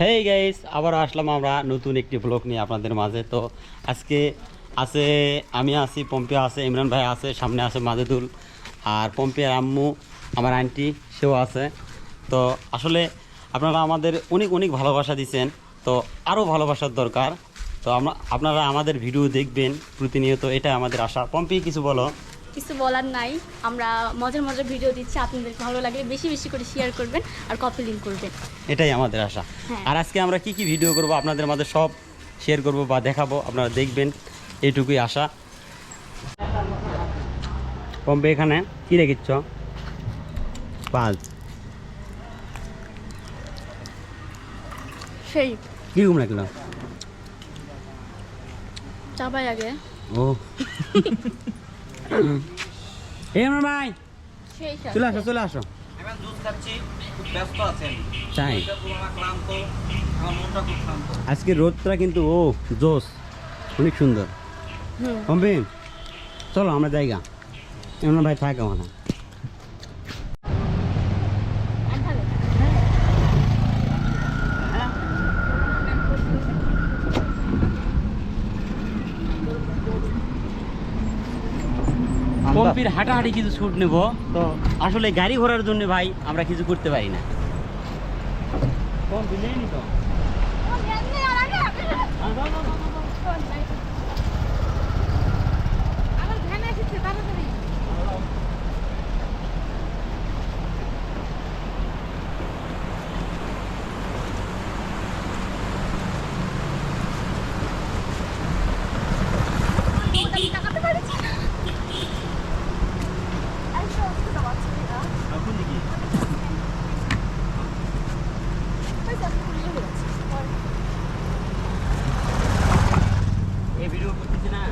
Hey guys আবার আসলাম আমরা নতুন একটি ব্লগ নিয়ে আপনাদের মাঝে। তো আজকে আছে, আমি আছি পম্পিয়া আছে, ইমরান ভাই আছে, সামনে আছে মাজেদুল আর পম্পিয়ার আম্মু, আমার আন্টি সেও আছে। তো আসলে আপনারা আমাদের অনেক অনেক ভালোবাসা দিচ্ছেন তো আরও ভালোবাসার দরকার। তো আমরা, আপনারা আমাদের ভিডিও দেখবেন, প্রতিনিয়ত এটা আমাদের আশা। পম্পি কিছু বলো। কিছু বলার নাই। আমরা মজার মজার ভিডিও দিচ্ছি আপনাদের ভালো লাগলে বেশি বেশি করে শেয়ার করবেন আর কপি লিঙ্ক করবেন। এটাই আমাদের আশা। হ্যাঁ। আর আজকে আমরা কি কি ভিডিও করব আপনাদের মাঝে সব শেয়ার করব বা দেখাবো আপনারা দেখবেন। এইটুকুই আশা। পম্পে এখানে কি রেখেছ পাঁচ সেই। কীরকম রাখল চাপাই আগে। ও। আমার ভাই। চলে আসো চলে আসো। আমি দুধ খাচ্ছি খুব ব্যস্ত আছেন তাই। আজকে রোদটা কিন্তু ও জোস অনেক সুন্দর। হুম। চলো আমরা জায়গা। এমন ভাই থাকে আমার। পম্পির হাঁটাহাঁটি কিছু ছুট নেব। তো আসলে গাড়ি ঘোরার জন্য ভাই আমরা কিছু করতে পারি না। আমার নেই তো কোন দিকে এই ভিডিও করতেছি না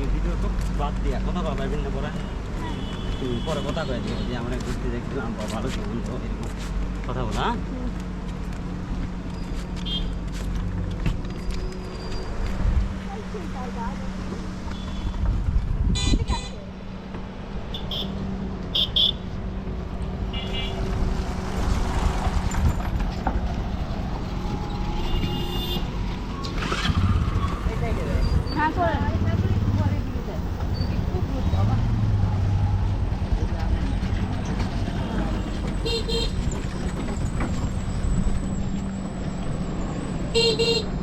এই ভিডিও খুব বাদ দিয়া কথা বলা পারবেন পরে? পরে কথা কয়ে দিও যে আমরা ঘুরতে দেখছিলাম বা ভালো কেমন এরকম। কথা বলা হ্যাঁ? হ্যাঁ করেন একটু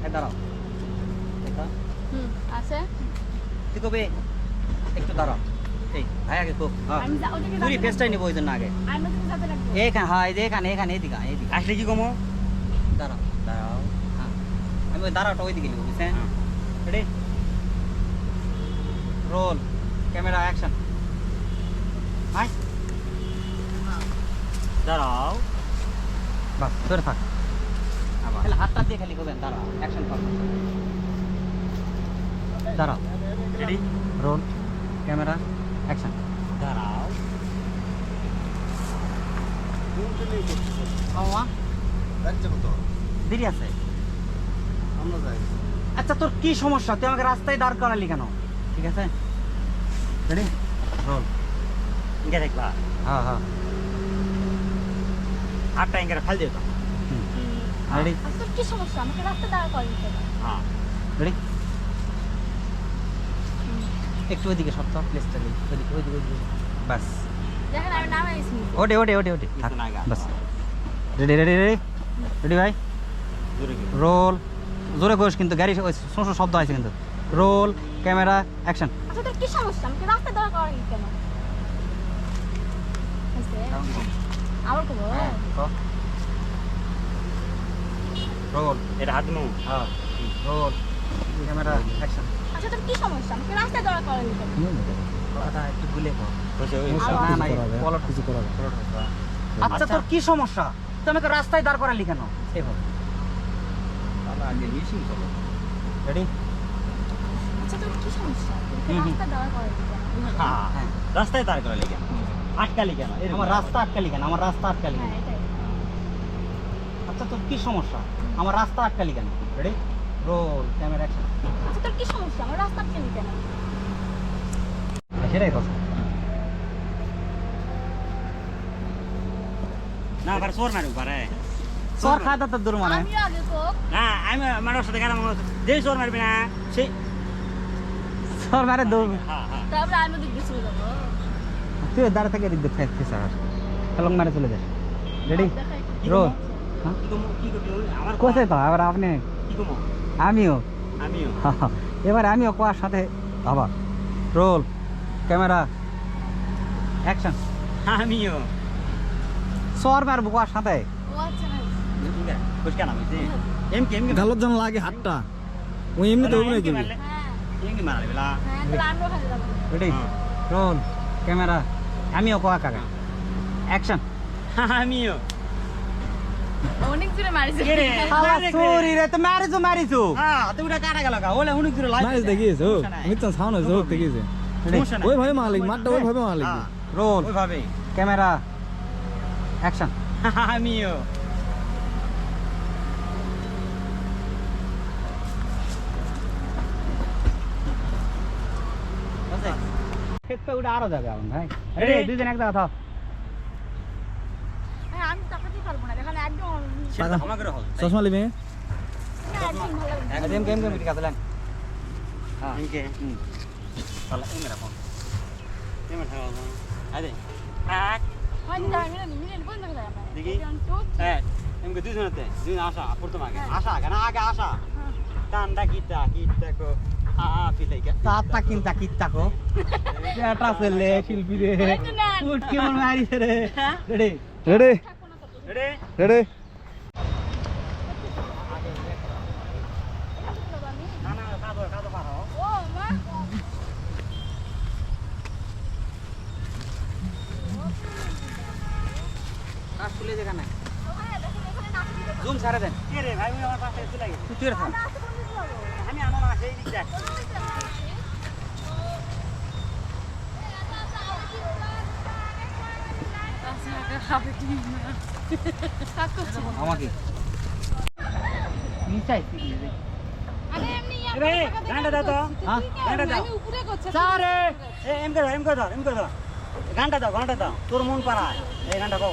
হ্যাঁ দাঁড়াও। দেখো। হুম আছে? তুই কবে একটু দাঁড়াও। এই ভাই আগে খুব হ্যাঁ। আমি যা- ওদিকে পুরি যাতে ফেসটাই নেব ওই জন্য আগে। লাগবো। আমি ওদিকে যাতে লাগবো। এখানে হ্যাঁ এই যে এখানে এখানে এদিকে আয়, এদিকে আসলে কি কমো? দাঁড়াও দাঁড়াও হ্যাঁ। আমি ওই দাঁড়াওটা ওইদিকে নেব বুঝছেন? হ্যাঁ। Ready roll camera action hi দাঁড়াও। বাস ধরে থাক। খালি হাতটা দিয়ে খালি করবেন দাঁড়াও অ্যাকশন কর। দাঁড়াও। রেডি রোল ক্যামেরা অ্যাকশন দাঁড়াও। দেরি আছে। আমরা যাই। আচ্ছা তোর কি সমস্যা? তুই আমাকে রাস্তায় দাঁড় করালি কেন? ঠিক আছে? রেডি রোল ইঙ্গে দেখবা। হ্যাঁ হ্যাঁ। আটটা ইঙ্গে ফাল দিও। তো রেডি? আচ্ছা, কি সমস্যা আমাকে রাস্তা দাঁড়া করেন কেন হ্যাঁ। রেডি? একটু ওইদিকে সপ্তাহ প্লেসটা দিই ওইদিকে ওইদিকে ওইদিকে। বাস। দেখেন আমি নামে গেছি ওটে ওটে ওটে ওটে থাক কিছু নাই গা। বাস। Ready ready ready? রেডি ভাই? রোল। জোরে কিন্তু গাড়ি শব্দ আছে কিন্তু। Roll camera action. আচ্ছা তোর কি সমস্যা? আমাকে রাস্তা দাঁড়া কেন? কবো রোল এটা হাত নু হ্যাঁ রোল ক্যামেরা অ্যাকশন আচ্ছা তোর কি সমস্যা? আমাকে দাঁড়া করেন কথাটা একটু গুলে কর। না না পলট কিছু করা আচ্ছা তোর কি সমস্যা? আমাকে রাস্তায় দাঁড় করালি কেন? সেভাবে রেডি আচ্ছা তোর কি সমস্যা? আমাকে হুম, হুম। রাস্তা দাঁড়া করেন কেন? হ্যাঁ হ্যাঁ। রাস্তায় দাঁড় করালি কেন? আটকালি কেন। আমার রাস্তা আটকালি কেন? আমার রাস্তা আটকালি কেন? হ্যাঁ আচ্ছা তোর কি সমস্যা? আমার রাস্তা আটকালি কেন? রেডি রোল ক্যামেরা অ্যাকশন আচ্ছা তোর কি সমস্যা? আমার রাস্তা কেন কেন? সেটাই কথা। না আবার সোর মারুক পারে সর খাওয়া তো দূর মানে আমিও আগে তো। না আমি আমার সাথে যে সোর মারবি না সে সর মারে দৌড় হ্যাঁ হ্যাঁ তারপরে আমি দিয়ে চলে তুই দাঁড়া থেকে দিক ফেস ফেস আর লং মারে চলে যাস। রেডি রোল আমার কোথায় তো এবার আপনি? কি আমিও? আমিও। এবার আমিও কোয়ার সাথে আবার রোল ক্যামেরা অ্যাকশন। আমিও। সর মারবো কোয়ার সাথে? ও আচ্ছা গালত যেন লাগে হাতটা। ওই এমনিতে অভিনয় করবি। হ্যাঁ হ্যাঁ হ্যাঁ। রোল ক্যামেরা আমিও কোয়া কাকা। অ্যাকশন। আমিও। অনেক দূরে মারিছে। কে? সরি রে তো মারিছো মারিছো। হ্যাঁ তো কাটা গেল গা? ওলে সাউন্ড হোক মালিক ক্যামেরা অ্যাকশন আমিও জায়গা থাও হ্যাঁ আমি তাকাতেই পারব না এখানে একদম সেটা আমাকে হল চশমা লিবে কেম কেম ঠিক হ্যাঁ। বন্ধ করে। দেখি। আগে। হ্যাঁ। কেন আগে আসা। হ্যাঁ। টান্ডা কিটা কিটা কো। আ আ পিলাই কে তাতা কিনতা কিত্তা কো। এটা ছেলে শিল্পী রে। এই তো উঠ কেমন মারিছে রে। রেডি। রেডি রেডি আমি? না না কাদো কাদো পারো ও, মা। কাজ তুলে দেখা নাই জুম ছাড়ে দেন। কে রে ভাই আমার পাশে চলে গেছে। তুই তুই থাক আমরা কোন দিকে? আমি দেখ? আমাকে। নিচাই আরে এমনি রে গানটা দাও তো। হ্যাঁ? গানটা দাও। উপরে করছে সারে এম করে এম করে এম করে গানটা দাও গানটা দাও। তোর মন পারা এই গানটা কও।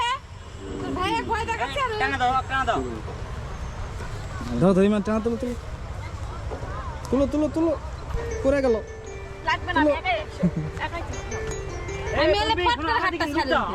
ধরো ধরি মানে টানা তুলো তুলো। তুলো তুলো তুলো। করে গেল। লাগবে না আমি এলে করে হাতটা ছাড়লাম।